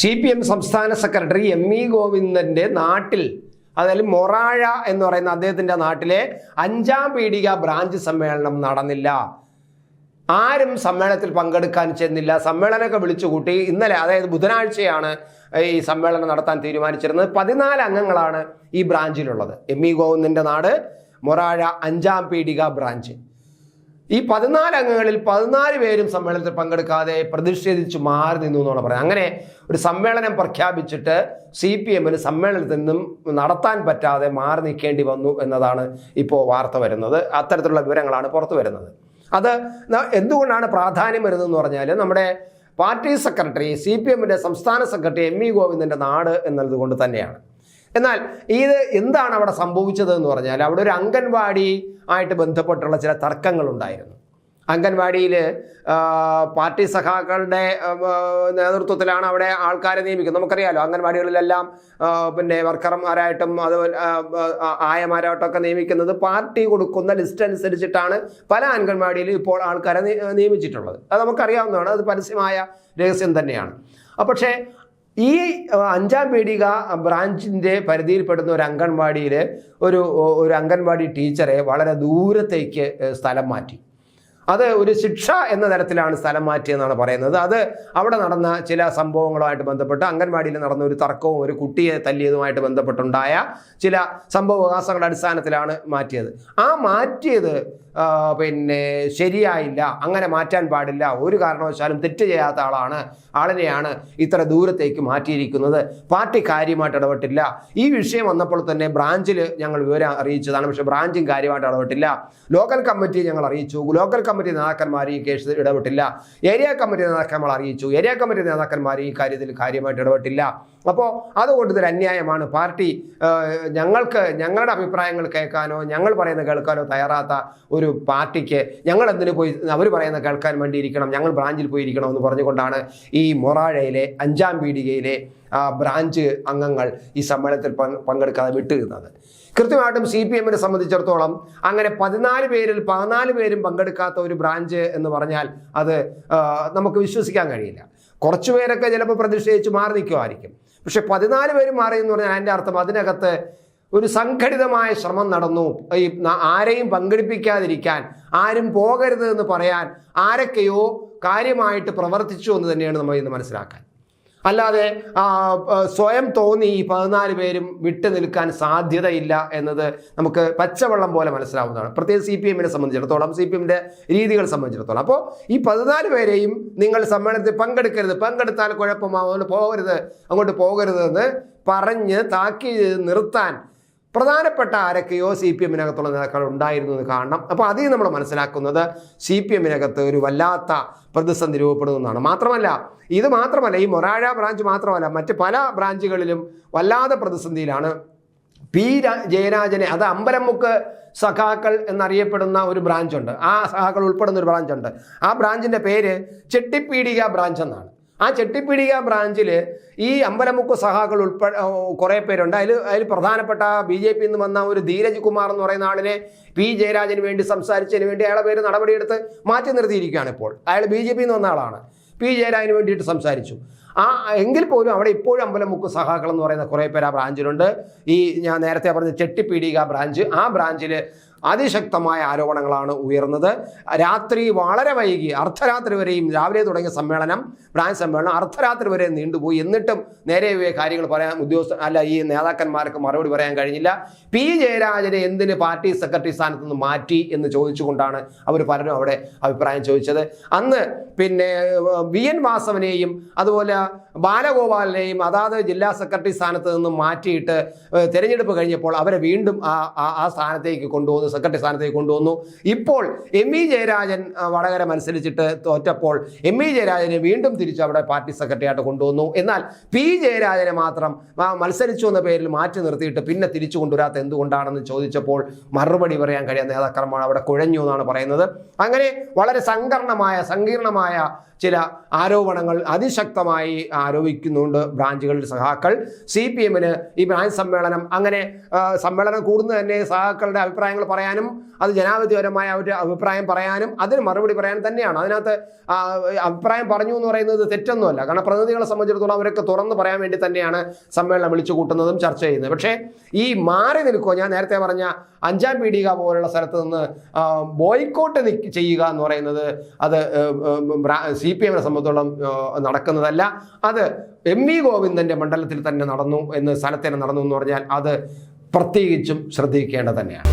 C P M സംസ്ഥാന secretary M E ഗോവിന്ദന്റെ നാട്ടിൽ അതായത് മൊറാഴ എന്ന് പറയുന്ന അദ്ദേഹത്തിന്റെ നാട്ടിലെ അഞ്ചാം പീടിക ബ്രാഞ്ച് സമ്മേളനം നടന്നില്ല. ആരും സമ്മേളനത്തിൽ പങ്കെടുക്കാൻ ചെന്നില്ല. സമ്മേളനമൊക്കെ വിളിച്ചുകൂട്ടി. ഇന്നലെ അതായത് ബുധനാഴ്ചയാണ് ഈ സമ്മേളനം നടത്താൻ തീരുമാനിച്ചിരുന്നത്. പതിനാല് അംഗങ്ങളാണ് ഈ ബ്രാഞ്ചിലുള്ളത്. എം ഇ ഗോവിന്ദന്റെ നാട് മൊറാഴ അഞ്ചാം പീടിക ബ്രാഞ്ച്. ഈ പതിനാല് അംഗങ്ങളിൽ പതിനാല് പേരും സമ്മേളനത്തിൽ പങ്കെടുക്കാതെ പ്രതിഷേധിച്ച് മാറി നിന്നു എന്നാണ് പറയുന്നത്. അങ്ങനെ ഒരു സമ്മേളനം പ്രഖ്യാപിച്ചിട്ട് സി പി എമ്മിന് സമ്മേളനത്തിൽ നിന്നും നടത്താൻ പറ്റാതെ മാറി നിൽക്കേണ്ടി വന്നു എന്നതാണ് ഇപ്പോൾ വാർത്ത വരുന്നത്. അത്തരത്തിലുള്ള വിവരങ്ങളാണ് പുറത്തു വരുന്നത്. അത് എന്തുകൊണ്ടാണ് പ്രാധാന്യം വരുന്നതെന്ന് പറഞ്ഞാൽ നമ്മുടെ പാർട്ടി സെക്രട്ടറി സി പി എമ്മിന്റെ സംസ്ഥാന സെക്രട്ടറി എം ഇ ഗോവിന്ദന്റെ നാട് എന്നുള്ളത് കൊണ്ട് തന്നെയാണ്. എന്നാൽ ഇത് എന്താണ് അവിടെ സംഭവിച്ചത് എന്ന് പറഞ്ഞാൽ അവിടെ ഒരു അംഗൻവാടി ആയിട്ട് ബന്ധപ്പെട്ടുള്ള ചില തർക്കങ്ങളുണ്ടായിരുന്നു. അംഗൻവാടിയിൽ പാർട്ടി സഖാക്കളുടെ നേതൃത്വത്തിലാണ് അവിടെ ആൾക്കാരെ നിയമിക്കുന്നത്. നമുക്കറിയാലോ അംഗൻവാടികളിലെല്ലാം പിന്നെ വർക്കർമാരായിട്ടും ആ, ആയമാരായിട്ടൊക്കെ നിയമിക്കുന്നത് പാർട്ടി കൊടുക്കുന്ന ലിസ്റ്റ് അനുസരിച്ചിട്ടാണ് പല അംഗൻവാടിയിലും ഇപ്പോൾ ആൾക്കാരെ നിയമിച്ചിട്ടുള്ളത്. അത് നമുക്കറിയാവുന്നതാണ്. അത് പരസ്യമായ രഹസ്യം തന്നെയാണ്. പക്ഷേ ഈ അഞ്ചാം പീടിക ബ്രാഞ്ചിന്റെ പരിധിയിൽപ്പെടുന്ന ഒരു അംഗൻവാടിയിൽ ഒരു ഒരു അംഗൻവാടി ടീച്ചറെ വളരെ ദൂരത്തേക്ക് സ്ഥലം മാറ്റി. അത് ഒരു ശിക്ഷ എന്ന തരത്തിലാണ് സ്ഥലം മാറ്റിയെന്നാണ് പറയുന്നത്. അത് അവിടെ നടന്ന ചില സംഭവങ്ങളുമായിട്ട് ബന്ധപ്പെട്ട് അംഗൻവാടിയിൽ നടന്ന ഒരു തർക്കവും ഒരു കുട്ടിയെ തല്ലിയതുമായിട്ട് ബന്ധപ്പെട്ടുണ്ടായ ചില സംഭവവികാസങ്ങളുടെ അടിസ്ഥാനത്തിലാണ് മാറ്റിയത്. ആ മാറ്റിയത് പിന്നെ ശരിയായില്ല അങ്ങനെ മാറ്റാൻ പാടില്ല ഒരു കാരണവശാലും തെറ്റ് ചെയ്യാത്ത ആളാണ് ആളിനെയാണ് ഇത്ര ദൂരത്തേക്ക് മാറ്റിയിരിക്കുന്നത്. പാർട്ടി കാര്യമായിട്ട് ഇടപെട്ടില്ല. ഈ വിഷയം വന്നപ്പോൾ തന്നെ ബ്രാഞ്ചിൽ ഞങ്ങൾ വിവരം അറിയിച്ചതാണ്. പക്ഷേ ബ്രാഞ്ചും കാര്യമായിട്ട് ഇടപെട്ടില്ല. ലോക്കൽ കമ്മിറ്റി ഞങ്ങൾ അറിയിച്ചു. ലോക്കൽ കമ്മിറ്റി നേതാക്കന്മാർ ഈ കേസ് ഇടപെട്ടില്ല. ഏരിയ കമ്മിറ്റി നേതാക്കന്മാർ അറിയിച്ചു. ഏരിയ കമ്മിറ്റി നേതാക്കന്മാർ ഈ കാര്യത്തിൽ കാര്യമായിട്ട് ഇടപെട്ടില്ല. അപ്പോൾ അതുകൊണ്ട് ഇതൊരു അന്യായമാണ്. പാർട്ടി ഞങ്ങൾക്ക് ഞങ്ങളുടെ അഭിപ്രായങ്ങൾ കേൾക്കാനോ ഞങ്ങൾ പറയുന്നത് കേൾക്കാനോ തയ്യാറാത്ത ഒരു പാർട്ടിക്ക് ഞങ്ങൾ എന്തിനു പോയി? അവർ പറയുന്ന കേൾക്കാൻ വേണ്ടി ഇരിക്കണം ഞങ്ങൾ ബ്രാഞ്ചിൽ പോയി ഇരിക്കണം എന്ന് പറഞ്ഞുകൊണ്ടാണ് ഈ മൊറാഴയിലെ അഞ്ചാം പീടികയിലെ ബ്രാഞ്ച് അംഗങ്ങൾ ഈ സമ്മേളനത്തിൽ പങ്ക് പങ്കെടുക്കാതെ വിട്ടുനിന്നത് കൃത്യമായിട്ടും സി പി എമ്മിനെ സംബന്ധിച്ചിടത്തോളം അങ്ങനെ പതിനാല് പേരിൽ പതിനാല് പേരും പങ്കെടുക്കാത്ത ഒരു ബ്രാഞ്ച് എന്ന് പറഞ്ഞാൽ അത് നമുക്ക് വിശ്വസിക്കാൻ കഴിയില്ല. കുറച്ചു പേരൊക്കെ ചിലപ്പോൾ പ്രതിഷേധിച്ച് മാറി നിൽക്കുമായിരിക്കും പക്ഷെ പതിനാല് പേര് മാറി എന്ന് പറഞ്ഞാൽ അതിന്റെ അർത്ഥം അതിനകത്ത് ഒരു സംഘടിതമായ ശ്രമം നടന്നു. ഈ ആരെയും പങ്കെടുപ്പിക്കാതിരിക്കാൻ ആരും പോകരുത് എന്ന് പറയാൻ ആരൊക്കെയോ കാര്യമായിട്ട് പ്രവർത്തിച്ചു എന്ന് തന്നെയാണ് നമ്മൾ ഇന്ന് മനസ്സിലാക്കാൻ. അല്ലാതെ സ്വയം തോന്നി ഈ പതിനാല് പേരും വിട്ടു നിൽക്കാൻ സാധ്യതയില്ല എന്നത് നമുക്ക് പച്ചവെള്ളം പോലെ മനസ്സിലാവുന്നതാണ്. പ്രത്യേകിച്ച് സി പി എമ്മിനെ സംബന്ധിച്ചിടത്തോളം സി പി എമ്മിന്റെ രീതികൾ സംബന്ധിച്ചിടത്തോളം. അപ്പോൾ ഈ പതിനാല് പേരെയും നിങ്ങൾ സമ്മേളനത്തിൽ പങ്കെടുക്കരുത്. പങ്കെടുത്താൽ കുഴപ്പമാവും? അതുകൊണ്ട് പോകരുത്. അങ്ങോട്ട് പോകരുത് എന്ന് പറഞ്ഞ് താക്കി നിർത്താൻ പ്രധാനപ്പെട്ട ആരൊക്കെയോ സി പി എമ്മിനകത്തുള്ള നേതാക്കൾ എന്ന് കാണണം. അപ്പോൾ അതിൽ നമ്മൾ മനസ്സിലാക്കുന്നത് സി പി എമ്മിനകത്ത് ഒരു വല്ലാത്ത പ്രതിസന്ധി രൂപപ്പെടുന്നതാണ്. മാത്രമല്ല ഇത് മാത്രമല്ല ഈ മൊറാഴ ബ്രാഞ്ച് മാത്രമല്ല മറ്റ് പല ബ്രാഞ്ചുകളിലും വല്ലാതെ പ്രതിസന്ധിയിലാണ് പി ജയരാജനെ അത് അമ്പലമുക്ക് സഖാക്കൾ എന്നറിയപ്പെടുന്ന ഒരു ബ്രാഞ്ചുണ്ട്. ആ സഖാക്കൾ ഉൾപ്പെടുന്ന ഒരു ബ്രാഞ്ചുണ്ട്. ആ ബ്രാഞ്ചിന്റെ പേര് ചെട്ടിപ്പീടിക ബ്രാഞ്ച് എന്നാണ് ആ ചെട്ടിപ്പീടിക ബ്രാഞ്ചിൽ ഈ അമ്പലമുക്ക് സഹാക്കൾ ഉൾപ്പെടെ കുറേ പേരുണ്ട്. അതിൽ അതിൽ പ്രധാനപ്പെട്ട ബി ജെ പിയിൽ നിന്ന് വന്ന ഒരു ധീരജ് കുമാർ എന്ന് പറയുന്ന ആളിനെ പി ജയരാജന് വേണ്ടി സംസാരിച്ചതിന് വേണ്ടി അയാളെ പേര് നടപടിയെടുത്ത് മാറ്റി നിർത്തിയിരിക്കുകയാണ് ഇപ്പോൾ. അയാൾ ബി ജെ പിയിൽ നിന്ന് വന്ന ആളാണ്. പി ജയരാജന് വേണ്ടിയിട്ട് സംസാരിച്ചു. ആ എങ്കിൽ പോലും അവിടെ ഇപ്പോഴും അമ്പലമുക്ക് സഹാക്കൾ എന്ന് പറയുന്ന കുറേ പേര് ആ ബ്രാഞ്ചിലുണ്ട്. ഈ ഞാൻ നേരത്തെ പറഞ്ഞ ചെട്ടിപ്പീടിക ബ്രാഞ്ച് ആ ബ്രാഞ്ചിൽ അതിശക്തമായ ആരോപണങ്ങളാണ് ഉയർന്നത്. രാത്രി വളരെ വൈകി അർദ്ധരാത്രി വരെയും രാവിലെ തുടങ്ങിയ സമ്മേളനം ബ്രാഞ്ച് സമ്മേളനം അർദ്ധരാത്രി വരെ നീണ്ടുപോയി. എന്നിട്ടും നേരെ കാര്യങ്ങൾ പറയാൻ ഉദ്യോഗസ്ഥ അല്ല ഈ നേതാക്കന്മാർക്ക് മറുപടി പറയാൻ കഴിഞ്ഞില്ല. പി. ജയരാജനെ എന്തിന് പാർട്ടി സെക്രട്ടറി സ്ഥാനത്ത് നിന്ന് മാറ്റി എന്ന് ചോദിച്ചുകൊണ്ടാണ് അവർ പലരും അവിടെ അഭിപ്രായം ചോദിച്ചത്. അന്ന് പിന്നെ വി. എൻ. വാസവനെയും അതുപോലെ ബാലഗോപാലിനെയും അതാത് ജില്ലാ സെക്രട്ടറി സ്ഥാനത്ത് നിന്നും മാറ്റിയിട്ട് തിരഞ്ഞെടുപ്പ് കഴിഞ്ഞപ്പോൾ അവരെ വീണ്ടും ആ ആ- സ്ഥാനത്തേക്ക് കൊണ്ടുവന്നു സെക്രട്ടറി സ്ഥാനത്തേക്ക് കൊണ്ടുവന്നു. ഇപ്പോൾ എം ഇ ജയരാജൻ വടകര മത്സരിച്ചിട്ട് തോറ്റപ്പോൾ എം ഇ ജയരാജനെ വീണ്ടും തിരിച്ചു അവിടെ പാർട്ടി സെക്രട്ടറി ആയിട്ട് കൊണ്ടുവന്നു. എന്നാൽ പി ജയരാജനെ മാത്രം മത്സരിച്ചു എന്ന പേരിൽ മാറ്റി നിർത്തിയിട്ട് പിന്നെ തിരിച്ചു കൊണ്ടുവരാത്ത എന്തുകൊണ്ടാണെന്ന് ചോദിച്ചപ്പോൾ മറുപടി പറയാൻ കഴിയാത്ത നേതാക്കന്മാർ അവിടെ കുഴഞ്ഞു എന്നാണ് പറയുന്നത്. അങ്ങനെ വളരെ സങ്കീർണമായ സങ്കീർണമായ ചില ആരോപണങ്ങൾ അതിശക്തമായി ആരോപിക്കുന്നുണ്ട് ബ്രാഞ്ചുകളിൽ സഹാക്കൾ സി പി എമ്മിന് ഈ ബ്രാഞ്ച് സമ്മേളനം അങ്ങനെ സമ്മേളനം കൂടുന്നു തന്നെ സഹാക്കളുടെ അഭിപ്രായങ്ങൾ പറയാനും അത് ജനാധിപത്യപരമായ ഒരു അഭിപ്രായം പറയാനും അതിന് മറുപടി പറയാനും തന്നെയാണ്. അതിനകത്ത് അഭിപ്രായം പറഞ്ഞു എന്ന് പറയുന്നത് തെറ്റൊന്നുമല്ല. കാരണം പ്രതിനിധികളെ സംബന്ധിച്ചിടത്തോളം അവരൊക്കെ തുറന്ന് പറയാൻ വേണ്ടി തന്നെയാണ് സമ്മേളനം വിളിച്ചു കൂട്ടുന്നതും ചർച്ച ചെയ്യുന്നത്. പക്ഷേ ഈ മാറി നിൽക്കുക ഞാൻ നേരത്തെ പറഞ്ഞ അഞ്ചാം പീഡിക പോലുള്ള സ്ഥലത്ത് നിന്ന് ബോയ്ക്കോട്ട് ചെയ്യുക എന്ന് പറയുന്നത് അത് സി പി എമ്മിനെ സംബന്ധിച്ചോളം നടക്കുന്നതല്ല. അത് എം വി ഗോവിന്ദന്റെ മണ്ഡലത്തിൽ തന്നെ നടന്നു എന്ന് സ്ഥലത്ത് നടന്നു എന്ന് പറഞ്ഞാൽ അത് പ്രത്യേകിച്ചും ശ്രദ്ധിക്കേണ്ടത് തന്നെയാണ്.